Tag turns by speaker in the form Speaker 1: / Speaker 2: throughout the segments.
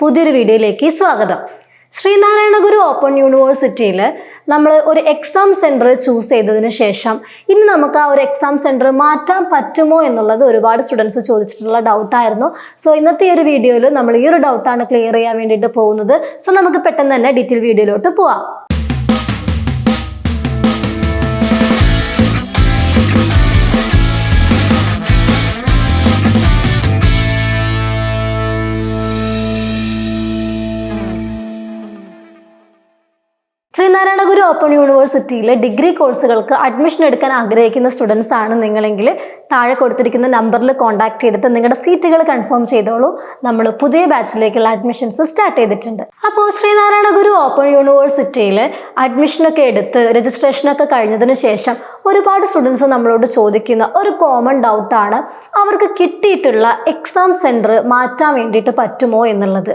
Speaker 1: പുതിയൊരു വീഡിയോയിലേക്ക് സ്വാഗതം. ശ്രീനാരായണ ഗുരു ഓപ്പൺ യൂണിവേഴ്സിറ്റിയിൽ നമ്മൾ ഒരു എക്സാം സെന്റർ ചൂസ് ചെയ്തതിന് ശേഷം ഇനി നമുക്ക് ആ ഒരു എക്സാം സെന്റർ മാറ്റാൻ പറ്റുമോ എന്നുള്ളത് ഒരുപാട് സ്റ്റുഡൻസ് ചോദിച്ചിട്ടുള്ള ഡൗട്ടായിരുന്നു സോ ഇന്നത്തെ ഒരു വീഡിയോയിൽ നമ്മൾ ഈ ഒരു ഡൗട്ടാണ് ക്ലിയർ ചെയ്യാൻ വേണ്ടിയിട്ട് പോകുന്നത്. സോ നമുക്ക് പെട്ടെന്ന് തന്നെ ഡീറ്റെയിൽ വീഡിയോയിലോട്ട് പോവാം. ഗുരു ഓപ്പൺ യൂണിവേഴ്സിറ്റിയിലെ ഡിഗ്രി കോഴ്സുകൾക്ക് അഡ്മിഷൻ എടുക്കാൻ ആഗ്രഹിക്കുന്ന സ്റ്റുഡൻസ് ആണ് നിങ്ങളെങ്കിൽ താഴെ കൊടുത്തിരിക്കുന്ന നമ്പറിൽ കോൺടാക്ട് ചെയ്തിട്ട് നിങ്ങളുടെ സീറ്റുകൾ കൺഫേം ചെയ്തോളൂ. നമ്മൾ പുതിയ ബാച്ചിലേക്കുള്ള അഡ്മിഷൻസ് സ്റ്റാർട്ട് ചെയ്തിട്ടുണ്ട്. അപ്പോൾ ശ്രീനാരായണ ഗുരു ഓപ്പൺ യൂണിവേഴ്സിറ്റിയിൽ അഡ്മിഷനൊക്കെ എടുത്ത് രജിസ്ട്രേഷനൊക്കെ കഴിഞ്ഞതിന് ശേഷം ഒരുപാട് സ്റ്റുഡൻസ് നമ്മളോട് ചോദിക്കുന്ന ഒരു കോമൺ ഡൗട്ടാണ് അവർക്ക് കിട്ടിയിട്ടുള്ള എക്സാം സെന്റർ മാറ്റാൻ വേണ്ടിയിട്ട് പറ്റുമോ എന്നുള്ളത്.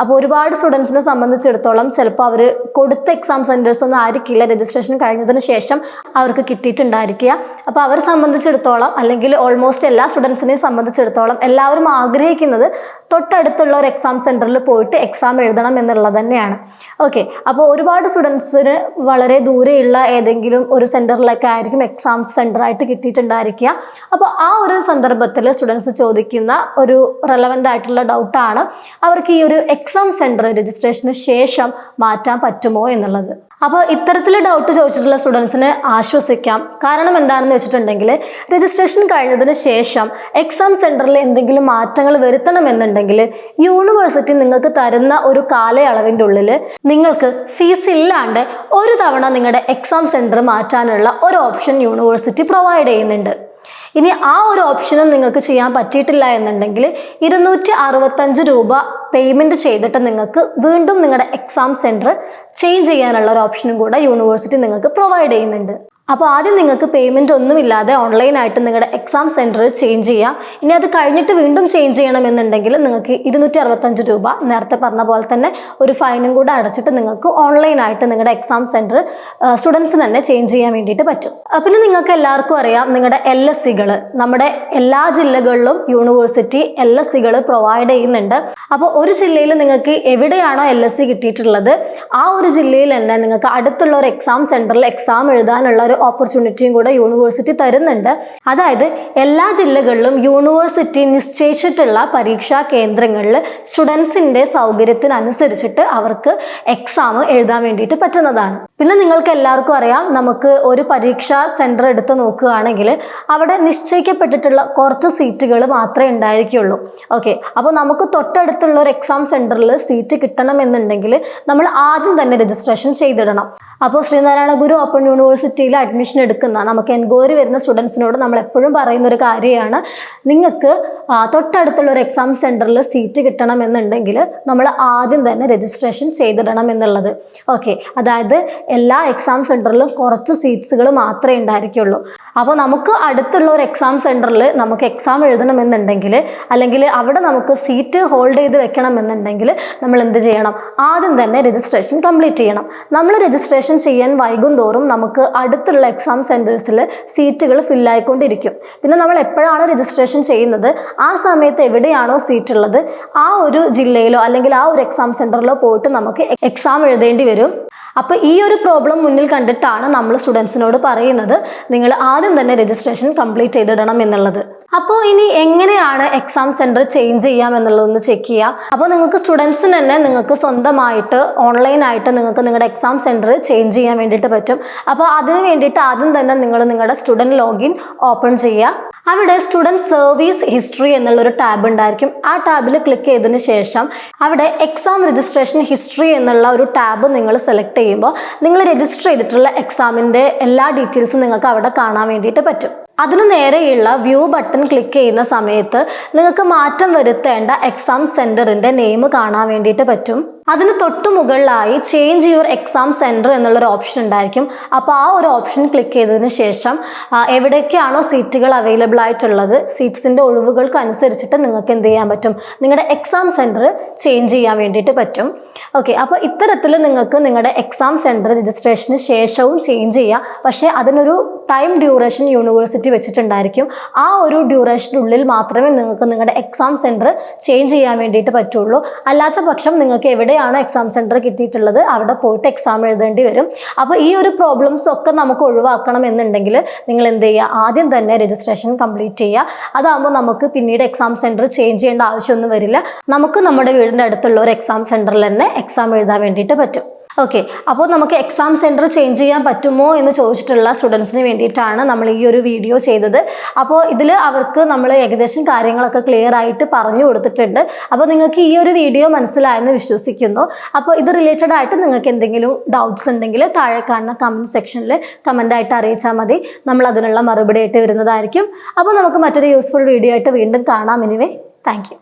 Speaker 1: അപ്പോൾ ഒരുപാട് സ്റ്റുഡൻസിനെ സംബന്ധിച്ചിടത്തോളം ചിലപ്പോൾ അവർ കൊടുത്ത എക്സാം സെന്റേഴ്സ് ഒന്നും ആയിരിക്കില്ല രജിസ്ട്രേഷൻ കഴിഞ്ഞതിന് ശേഷം അവർക്ക് കിട്ടിയിട്ടുണ്ടായിരിക്കുക. അപ്പോൾ അവരെ സംബന്ധിച്ചിടത്തോളം അല്ലെങ്കിൽ ഓൾമോസ്റ്റ് എല്ലാ സ്റ്റുഡൻസിനെയും സംബന്ധിച്ചിടത്തോളം എല്ലാവരും ആഗ്രഹിക്കുന്നത് തൊട്ടടുത്തുള്ള ഒരു എക്സാം സെന്ററിൽ പോയിട്ട് എക്സാം എഴുതണം എന്നുള്ളത് തന്നെയാണ്. ഓക്കെ അപ്പോൾ ഒരുപാട് സ്റ്റുഡൻസിന് വളരെ ദൂരെയുള്ള ഏതെങ്കിലും ഒരു സെന്ററിലൊക്കെ ആയിരിക്കും എക്സാം സെന്ററായിട്ട് കിട്ടിയിട്ടുണ്ടായിരിക്കുക. അപ്പോൾ ആ ഒരു സന്ദർഭത്തിൽ സ്റ്റുഡൻസ് ചോദിക്കുന്ന ഒരു റെലവന്റ് ആയിട്ടുള്ള ഡൗട്ടാണ് അവർക്ക് ഈ ഒരു എക്സാം സെന്റർ രജിസ്ട്രേഷന് ശേഷം മാറ്റാൻ പറ്റുമോ എന്നുള്ളത്. അപ്പോൾ ഇത്തരത്തിൽ ഡൗട്ട് ചോദിച്ചിട്ടുള്ള സ്റ്റുഡൻസിനെ ആശ്വസിക്കാം. കാരണം എന്താണെന്ന് വെച്ചിട്ടുണ്ടെങ്കിൽ രജിസ്ട്രേഷൻ കഴിഞ്ഞതിന് ശേഷം എക്സാം സെന്ററിൽ എന്തെങ്കിലും മാറ്റങ്ങൾ വരുത്തണമെന്നുണ്ടെങ്കിൽ യൂണിവേഴ്സിറ്റി നിങ്ങൾക്ക് തരുന്ന ഒരു കാലയളവിന്റെ ഉള്ളിൽ നിങ്ങൾക്ക് ഫീസ് ഇല്ലാണ്ട് ഒരു തവണ നിങ്ങളുടെ എക്സാം സെന്റർ മാറ്റാനുള്ള ഒരു ഓപ്ഷൻ യൂണിവേഴ്സിറ്റി പ്രൊവൈഡ് ചെയ്യുന്നുണ്ട്. ഇനി ആ ഒരു ഓപ്ഷനും നിങ്ങൾക്ക് ചെയ്യാൻ പറ്റിയിട്ടില്ല എന്നുണ്ടെങ്കിൽ ഇരുന്നൂറ്റി അറുപത്തഞ്ച് രൂപ പേയ്മെന്റ് ചെയ്തിട്ട് നിങ്ങൾക്ക് വീണ്ടും നിങ്ങളുടെ എക്സാം സെന്റർ ചേഞ്ച് ചെയ്യാനുള്ള ഒരു ഓപ്ഷനും കൂടെ യൂണിവേഴ്സിറ്റി നിങ്ങൾക്ക് പ്രൊവൈഡ് ചെയ്യുന്നുണ്ട്. അപ്പോൾ ആദ്യം നിങ്ങൾക്ക് പേയ്മെന്റ് ഒന്നുമില്ലാതെ ഓൺലൈനായിട്ട് നിങ്ങളുടെ എക്സാം സെന്റർ ചേഞ്ച് ചെയ്യാം. ഇനി അത് കഴിഞ്ഞിട്ട് വീണ്ടും ചേഞ്ച് ചെയ്യണമെന്നുണ്ടെങ്കിൽ നിങ്ങൾക്ക് ഇരുന്നൂറ്റി അറുപത്തഞ്ച് രൂപ നേരത്തെ പറഞ്ഞ പോലെ തന്നെ ഒരു ഫൈനും കൂടെ അടച്ചിട്ട് നിങ്ങൾക്ക് ഓൺലൈനായിട്ട് നിങ്ങളുടെ എക്സാം സെന്റർ സ്റ്റുഡൻസിന് തന്നെ ചേഞ്ച് ചെയ്യാൻ വേണ്ടിയിട്ട് പറ്റും. പിന്നെ നിങ്ങൾക്ക് എല്ലാവർക്കും അറിയാം നിങ്ങളുടെ എൽ എസ് സികൾ നമ്മുടെ എല്ലാ ജില്ലകളിലും യൂണിവേഴ്സിറ്റി എൽ എസ് സികൾ പ്രൊവൈഡ് ചെയ്യുന്നുണ്ട്. അപ്പോൾ ഒരു ജില്ലയിൽ നിങ്ങൾക്ക് എവിടെയാണോ എൽ എസ് സി കിട്ടിയിട്ടുള്ളത് ആ ഒരു ജില്ലയിൽ തന്നെ നിങ്ങൾക്ക് അടുത്തുള്ള ഒരു എക്സാം സെന്ററിൽ എക്സാം എഴുതാനുള്ള ഒരു ഓപ്പർച്യൂണിറ്റിയും കൂടെ യൂണിവേഴ്സിറ്റി തരുന്നുണ്ട്. അതായത് എല്ലാ ജില്ലകളിലും യൂണിവേഴ്സിറ്റി നിശ്ചയിച്ചിട്ടുള്ള പരീക്ഷാ കേന്ദ്രങ്ങളിൽ സ്റ്റുഡൻസിന്റെ സൗകര്യത്തിനനുസരിച്ചിട്ട് അവർക്ക് എക്സാം എഴുതാൻ വേണ്ടിയിട്ട് പറ്റുന്നതാണ്. പിന്നെ നിങ്ങൾക്ക് എല്ലാവർക്കും അറിയാം നമുക്ക് ഒരു പരീക്ഷാ സെന്റർ എടുത്ത് നോക്കുകയാണെങ്കിൽ അവിടെ നിശ്ചയിക്കപ്പെട്ടിട്ടുള്ള കുറച്ച് സീറ്റുകൾ മാത്രമേ ഉണ്ടായിരിക്കുള്ളൂ. ഓക്കെ അപ്പോൾ നമുക്ക് തൊട്ടടുത്തുള്ള ഒരു എക്സാം സെന്ററിൽ സീറ്റ് കിട്ടണമെന്നുണ്ടെങ്കിൽ നമ്മൾ ആദ്യം തന്നെ രജിസ്ട്രേഷൻ ചെയ്തിടണം. അപ്പോൾ ശ്രീനാരായണ ഗുരു ഓപ്പൺ യൂണിവേഴ്സിറ്റിയിൽ അഡ്മിഷൻ എടുക്കുന്ന നമുക്ക് എൻക്വയറി വരുന്ന സ്റ്റുഡൻസിനോട് നമ്മൾ എപ്പോഴും പറയുന്ന ഒരു കാര്യമാണ്. നിങ്ങൾക്ക് തൊട്ടടുത്തുള്ള ഒരു എക്സാം സെന്ററിൽ സീറ്റ് കിട്ടണമെന്നുണ്ടെങ്കിൽ നമ്മൾ ആദ്യം തന്നെ രജിസ്ട്രേഷൻ ചെയ്തിടണം എന്നുള്ളത്. ഓക്കെ അതായത് എല്ലാ എക്സാം സെന്ററിലും കുറച്ച് സീറ്റ്സുകൾ മാത്രമേ ഉണ്ടായിരിക്കുള്ളൂ. അപ്പോൾ നമുക്ക് അടുത്തുള്ള ഒരു എക്സാം സെന്ററിൽ നമുക്ക് എക്സാം എഴുതണമെന്നുണ്ടെങ്കിൽ അല്ലെങ്കിൽ അവിടെ നമുക്ക് സീറ്റ് ഹോൾഡ് ചെയ്ത് വെക്കണമെന്നുണ്ടെങ്കിൽ നമ്മൾ എന്ത് ചെയ്യണം? ആദ്യം തന്നെ രജിസ്ട്രേഷൻ കംപ്ലീറ്റ് ചെയ്യണം. നമ്മൾ രജിസ്ട്രേഷൻ ചെയ്യാൻ വൈകും തോറും നമുക്ക് അടുത്തുള്ള എക്സാം സെന്റേഴ്സിൽ സീറ്റുകൾ ഫില്ലായിക്കൊണ്ടിരിക്കും പിന്നെ നമ്മൾ എപ്പോഴാണ് രജിസ്ട്രേഷൻ ചെയ്യുന്നത്? ആ സമയത്ത് എവിടെയാണോ സീറ്റ് ഉള്ളത് ആ ഒരു ജില്ലയിലോ അല്ലെങ്കിൽ ആ ഒരു എക്സാം സെന്ററിലോ പോയിട്ട് നമുക്ക് എക്സാം എഴുതേണ്ടി വരും. അപ്പോൾ ഈ ഒരു പ്രോബ്ലം മുന്നിൽ കണ്ടിട്ടാണ് നമ്മൾ സ്റ്റുഡൻസിനോട് പറയുന്നത് നിങ്ങൾ ആദ്യം തന്നെ രജിസ്ട്രേഷൻ കംപ്ലീറ്റ് ചെയ്തിടണം എന്നുള്ളത്. അപ്പോൾ ഇനി എങ്ങനെയാണ് എക്സാം സെന്റർ ചേഞ്ച് ചെയ്യാം എന്നുള്ളതൊന്ന് ചെക്ക് ചെയ്യാം. അപ്പോൾ നിങ്ങൾക്ക് സ്റ്റുഡൻസിന് തന്നെ നിങ്ങൾക്ക് സ്വന്തമായിട്ട് ഓൺലൈനായിട്ട് നിങ്ങൾക്ക് നിങ്ങളുടെ എക്സാം സെന്റർ ചേഞ്ച് ചെയ്യാൻ വേണ്ടിയിട്ട് പറ്റും. അപ്പോൾ അതിന് വേണ്ടിയിട്ട് ആദ്യം തന്നെ നിങ്ങൾ നിങ്ങളുടെ സ്റ്റുഡന്റ് ലോഗിൻ ഓപ്പൺ ചെയ്യുക. അവിടെ സ്റ്റുഡന്റ് സർവീസ് ഹിസ്റ്ററി എന്നുള്ളൊരു ടാബ് ഉണ്ടായിരിക്കും. ആ ടാബിൽ ക്ലിക്ക് ചെയ്തതിന് ശേഷം അവിടെ എക്സാം രജിസ്ട്രേഷൻ ഹിസ്റ്ററി എന്നുള്ള ഒരു ടാബ് നിങ്ങൾ സെലക്ട് ചെയ്യുമ്പോൾ നിങ്ങൾ രജിസ്റ്റർ ചെയ്തിട്ടുള്ള എക്സാമിന്റെ എല്ലാ ഡീറ്റെയിൽസും നിങ്ങൾക്ക് അവിടെ കാണാൻ വേണ്ടിയിട്ട് പറ്റും. അതിനു നേരെയുള്ള വ്യൂ ബട്ടൺ ക്ലിക്ക് ചെയ്യുന്ന സമയത്ത് നിങ്ങൾക്ക് മാറ്റം വരുത്തേണ്ട എക്സാം സെന്ററിന്റെ നെയിം കാണാൻ വേണ്ടിയിട്ട് പറ്റും. അതിന് തൊട്ട് മുകളിലായി ചേഞ്ച് യുവർ എക്സാം സെന്റർ എന്നുള്ളൊരു ഓപ്ഷൻ ഉണ്ടായിരിക്കും. അപ്പോൾ ആ ഒരു ഓപ്ഷൻ ക്ലിക്ക് ചെയ്തതിന് ശേഷം എവിടേക്കാണോ സീറ്റുകൾ അവൈലബിൾ ആയിട്ടുള്ളത് സീറ്റ്സിന്റെ ഒഴിവുകൾക്ക് അനുസരിച്ചിട്ട് നിങ്ങൾക്ക് എന്ത് ചെയ്യാൻ പറ്റും? നിങ്ങളുടെ എക്സാം സെന്റർ ചേഞ്ച് ചെയ്യാൻ വേണ്ടിയിട്ട് പറ്റും. ഓക്കെ അപ്പോൾ ഇത്തരത്തിൽ നിങ്ങൾക്ക് നിങ്ങളുടെ എക്സാം സെന്റർ രജിസ്ട്രേഷന് ശേഷവും ചേഞ്ച് ചെയ്യാം. പക്ഷേ അതിനൊരു ടൈം ഡ്യൂറേഷൻ യൂണിവേഴ്സിറ്റി വെച്ചിട്ടുണ്ടായിരിക്കും. ആ ഒരു ഡ്യൂറേഷനുള്ളിൽ മാത്രമേ നിങ്ങൾക്ക് നിങ്ങളുടെ എക്സാം സെന്റർ ചേഞ്ച് ചെയ്യാൻ വേണ്ടിയിട്ട് പറ്റുള്ളൂ. അല്ലാത്ത പക്ഷം നിങ്ങൾക്ക് എവിടെയാണോ എക്സാം സെന്റർ കിട്ടിയിട്ടുള്ളത്. അവിടെ പോയിട്ട് എക്സാം എഴുതേണ്ടി വരും. അപ്പോൾ ഈ ഒരു പ്രോബ്ലംസ് ഒക്കെ നമുക്ക് ഒഴിവാക്കണം എന്നുണ്ടെങ്കിൽ നിങ്ങൾ എന്ത് ചെയ്യുക? ആദ്യം തന്നെ രജിസ്ട്രേഷൻ കംപ്ലീറ്റ് ചെയ്യുക. അതാകുമ്പോൾ നമുക്ക് പിന്നീട് എക്സാം സെന്റർ ചേഞ്ച് ചെയ്യേണ്ട ആവശ്യമൊന്നും വരില്ല. നമുക്ക് നമ്മുടെ വീടിന്റെ അടുത്തുള്ള ഒരു എക്സാം സെന്ററിൽ തന്നെ എക്സാം എഴുതാൻ വേണ്ടിയിട്ട് പറ്റും. ഓക്കെ അപ്പോൾ നമുക്ക് എക്സാം സെന്റർ ചേഞ്ച് ചെയ്യാൻ പറ്റുമോ എന്ന് ചോദിച്ചിട്ടുള്ള സ്റ്റുഡൻസിന് വേണ്ടിയിട്ടാണ് നമ്മൾ ഈ ഒരു വീഡിയോ ചെയ്തത്. അപ്പോൾ ഇതിൽ അവർക്ക് നമ്മൾ ഏകദേശം കാര്യങ്ങളൊക്കെ ക്ലിയർ ആയിട്ട് പറഞ്ഞു കൊടുത്തിട്ടുണ്ട്. അപ്പോൾ നിങ്ങൾക്ക് ഈ ഒരു വീഡിയോ മനസ്സിലായെന്ന് വിശ്വസിക്കുന്നു. അപ്പോൾ ഇത് റിലേറ്റഡ് ആയിട്ട് നിങ്ങൾക്ക് എന്തെങ്കിലും ഡൗട്ട്സ് ഉണ്ടെങ്കിൽ താഴെ കാണുന്ന കമന്റ് സെക്ഷനിൽ കമന്റായിട്ട് അറിയിച്ചാൽ മതി. നമ്മൾ അതിനുള്ള മറുപടി ആയിട്ട് വരുന്നതായിരിക്കും. അപ്പോൾ നമുക്ക് മറ്റൊരു യൂസ്ഫുൾ വീഡിയോ ആയിട്ട് വീണ്ടും കാണാം. Anyway thank